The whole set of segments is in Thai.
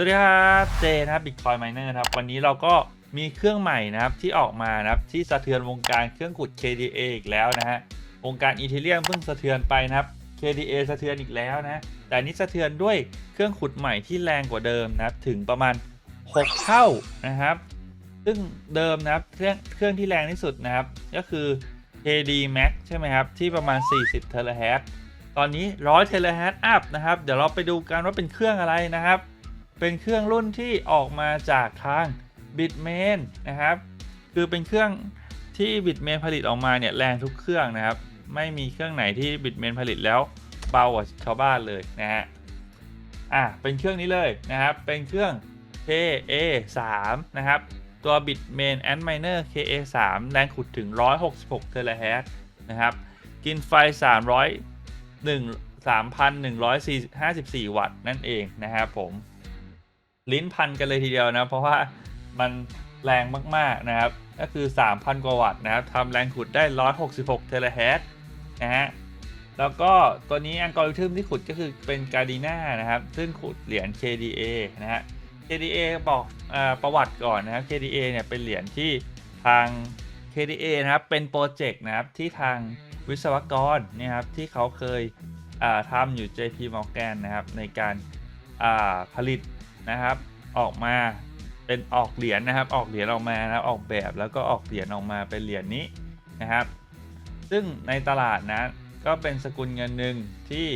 สวัสดีครับเจนะครับ Bitcoin Miner นะครับ วันนี้เราก็มีเครื่องใหม่นะครับที่ออกมานะครับที่สะเทือนวงการเครื่องขุด KDA อีกแล้วนะฮะวงการอีเทเรียมเพิ่งสะเทือนไปนะครับ KDA สะเทือนอีกแล้วนะแต่นี้สะเทือนด้วยเครื่องขุดใหม่ที่แรงกว่าเดิมนะครับถึงประมาณ 6 เท่านะครับ ซึ่งเดิมนะครับเครื่องเครื่องที่แรงที่สุดนะครับ ก็คือ KD Max ใช่ไหมครับที่ประมาณ 40เทรเฮิรตซ์ตอนนี้ 100เทราเฮิรตซ์อัพนะครับ เดี๋ยวเราไปดูกันว่าเป็นเครื่องอะไรนะครับ เป็นเครื่องรุ่นที่ออกมาจากทาง Bitmain นะครับ คือเป็นเครื่องที่ Bitmain ผลิตออกมาเนี่ยแรงทุกเครื่องนะครับ ไม่มีเครื่องไหนที่ Bitmain ผลิตแล้วเบากว่าชาวบ้านเลยนะฮะ อะ เป็นเครื่องนี้เลยนะครับ เป็นเครื่อง KA3 นะครับ ตัว Bitmain Antminer KA3 แรงขุดถึง 166 เทราเฮิรตซ์นะครับ กินไฟ301 3,154 วัตต์นั่นเองนะครับผม ลิ้นพันกันเลยทีเดียวนะ เพราะว่ามันแรงมากๆนะครับ ก็คือ 3,000 กว่าวัตต์นะครับทำแรงขุดได้ 166 เทราเฮิรตนะฮะแล้วก็ตัวนี้อัลกอริทึมที่ขุดก็คือเป็นการดีน่านะครับ ซึ่งขุดเหรียญ KDA นะฮะ KDA บอกอประวัติก่อนนะครับ KDA เนี่ยเป็นเหรียญที่ทาง KDA นะครับเป็นโปรเจกต์นะครับที่ทางวิศวกรนี่ครับที่เขาเคยทำอยู่ JP Morgan นะครับในการผลิต นะครับ ออกมาเป็นออกเหรียญนะครับ ออกเหรียญออกมานะครับออกแบบแล้วก็ออกเหรียญออกมาเป็นเหรียญนี้นะครับ ซึ่งในตลาดนะก็เป็นสกุลเงินหนึ่งที่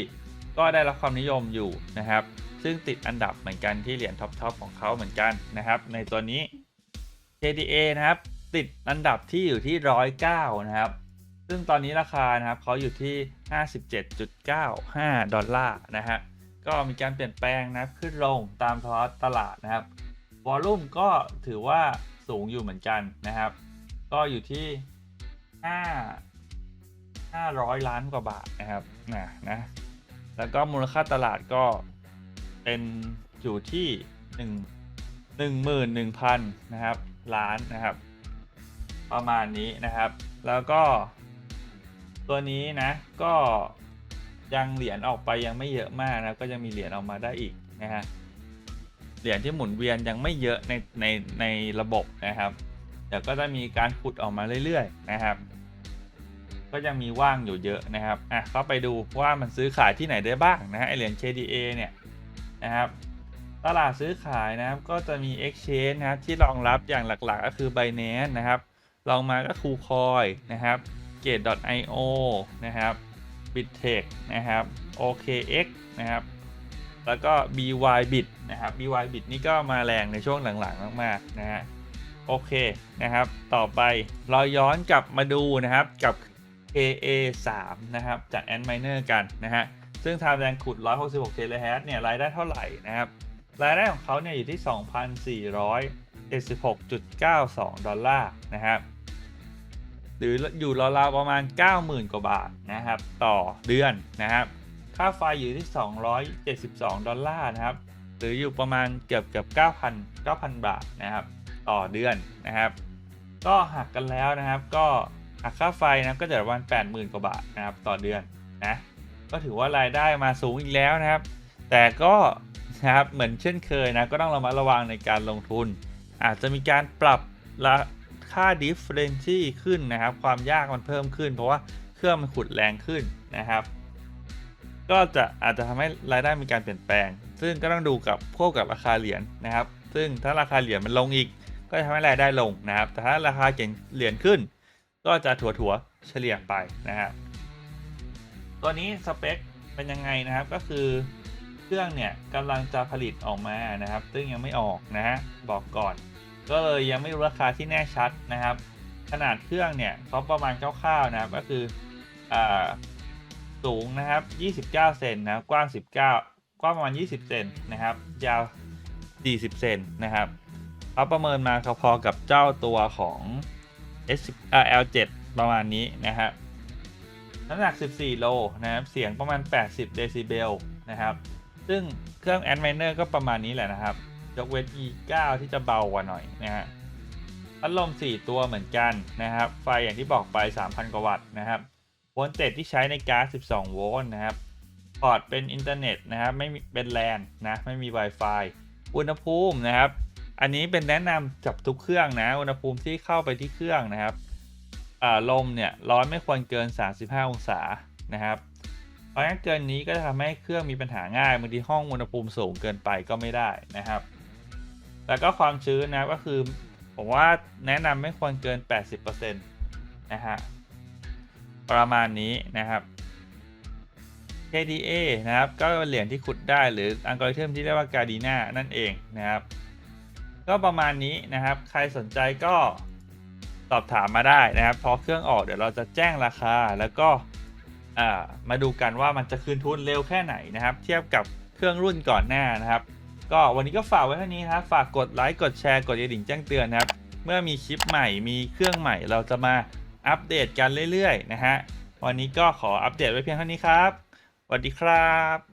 ก็ได้รับความนิยมอยู่นะครับ ซึ่งติดอันดับเหมือนกันที่เหรียญท็อปๆของเขาเหมือนกันนะครับ ในตัวนี้ KDA นะครับ ติดอันดับที่อยู่ที่ 109 นะครับ ซึ่งตอนนี้ราคานะครับเขาอยู่ที่ 57.95 ดอลลาร์นะฮะ ก็มีการเปลี่ยนแปลงนะขึ้นลงตามภาวะตลาดนะครับวอลลุ่มก็ถือว่าสูงอยู่เหมือนกันนะครับ ก็อยู่ที่ 5 500 ล้านกว่าบาทนะครับนะนะแล้วก็มูลค่าตลาดก็เป็นอยู่ที่1 11,000นะครับล้านนะครับ ประมาณนี้นะครับ แล้วก็ตัวนี้นะก็ ยังเหรียญออกไปยังไม่เยอะมากนะก็ยังมีเหรียญออกมาได้อีกนะฮะเหรียญที่หมุนเวียนยังไม่เยอะในในในระบบนะครับเดี๋ยวก็จะมีการขุดออกมาเรื่อยๆนะครับ ก็ยังมีว่างอยู่เยอะนะครับอะเข้าไปดูว่ามันซื้อขายที่ไหนได้บ้างนะฮะเหรียญ KDA เนี่ยนะครับตลาดซื้อขายนะครับก็จะมี Exchange นะครับที่รองรับอย่างหลักๆ ก็คือ Binance นะครับรองมาก็ KuCoin นะครับ Gate.io นะครับ Bittech นะครับ OKX นะครับ แล้วก็ BYBit นะครับ BYBit นี่ก็มาแรงในช่วงหลังๆ มากๆนะฮะโอเคนะครับ ต่อไปเราย้อนกลับมาดูนะครับกับ KA3 นะครับ จาก Antminer กันนะฮะ ซึ่งทำแรงขุด 166 เทรเฮิรตเนี่ย รายได้เท่าไหร่นะครับ รายได้ของเขาเนี่ยอยู่ที่ 2,476.92 ดอลลาร์นะครับ หรืออยู่ราวๆประมาณ 90,000 กว่าบาทนะครับ ต่อเดือนนะครับ ค่าไฟอยู่ที่ 272 ดอลลาร์นะครับ หรืออยู่ประมาณเกือบเกือบ9,000 9,000 บาทนะครับ ต่อเดือนนะครับ ก็หักกันแล้วนะครับ ก็หักค่าไฟนะก็จะประมาณ80,000 กว่าบาทนะครับ ต่อเดือนนะ ก็ถือว่ารายได้มาสูงอีกแล้วนะครับ แต่ก็นะครับเหมือนเช่นเคยนะก็ต้องระมัดระวังในการลงทุน อาจจะมีการปรับรา ค่า difference ขึ้นนะครับ ความยากมันเพิ่มขึ้น เพราะว่าเครื่องมันขุดแรงขึ้นนะครับ ก็จะอาจจะทำให้รายได้มีการเปลี่ยนแปลง ซึ่งก็ต้องดูกับควบกับราคาเหรียญนะครับ ซึ่งถ้าราคาเหรียญมันลงอีก ก็จะทำให้รายได้ลงนะครับ แต่ถ้าราคาเหรียญขึ้น ก็จะถัวๆเฉลี่ยไปนะครับตัวนี้สเปคเป็นยังไงนะครับก็คือเครื่องเนี่ยกำลังจะผลิตออกมานะครับ ซึ่งยังไม่ออกนะฮะบอกก่อน ก็เลยยังไม่รู้ราคาที่แน่ชัดนะครับ ขนาดเครื่องเนี่ยเขาประมาณคร่าวๆนะครับก็คืออ่าสูงนะครับ 29 เซนนะกว้าง 19 กว้างประมาณ 20 เซนนะครับ ยาว 40 เซนนะครับเขาประเมินมาพอๆกับเจ้าตัวของ S อ่า L7 ประมาณนี้นะครับน้ำหนัก 14 โลนะครับ เสียงประมาณ 80 เดซิเบลนะครับ ซึ่งเครื่อง a d m i n e r ก็ประมาณนี้แหละนะครับ ยกเว้น E9 ที่จะเบากว่าหน่อยนะฮะพัดลม 4 ตัวเหมือนกันนะครับ ไฟอย่างที่บอกไป 3,000 กว่าวัตต์นะครับ โวลเตจที่ใช้ในก๊าซ 12 โวลต์นะครับ พอร์ตเป็นอินเทอร์เน็ตนะครับไม่มเป็นแลนนะ ไม่มี Wi-Fi อุณหภูมินะครับ อันนี้เป็นแนะนำจับทุกเครื่องนะ อุณหภูมิที่เข้าไปที่เครื่องนะครับอ่าลมเนี่ยร้อนไม่ควรเกิน 35 องศานะครับ เพราะงั้นเกินนี้ก็จะทำให้เครื่องมีปัญหาง่ายบางทีห้องอุณหภูมิสูงเกินไปก็ไม่ได้นะครับ แล้วก็ความชื้นนะก็คือผมว่าแนะนำไม่ควรเกิน 80%นะฮะประมาณนี้นะครับ KDA นะครับ ก็เหรียญที่ขุดได้หรืออัลกอริทึมที่เรียกว่า Gardena นั่นเองนะครับ ก็ประมาณนี้นะครับ ใครสนใจก็สอบถามมาได้นะครับ พอเครื่องออกเดี๋ยวเราจะแจ้งราคาแล้วก็มาดูกันว่ามันจะคืนทุนเร็วแค่ไหนนะครับ เทียบกับเครื่องรุ่นก่อนหน้านะครับ ก็วันนี้ก็ฝากไว้เท่านี้ครับฝากกดไลค์กดแชร์กดกระดิ่งแจ้งเตือนนะครับ เมื่อมีคลิปใหม่มีเครื่องใหม่เราจะมาอัปเดตกันเรื่อยๆนะฮะวันนี้ก็ขออัปเดตไว้เพียงเท่านี้ครับสวัสดีครับ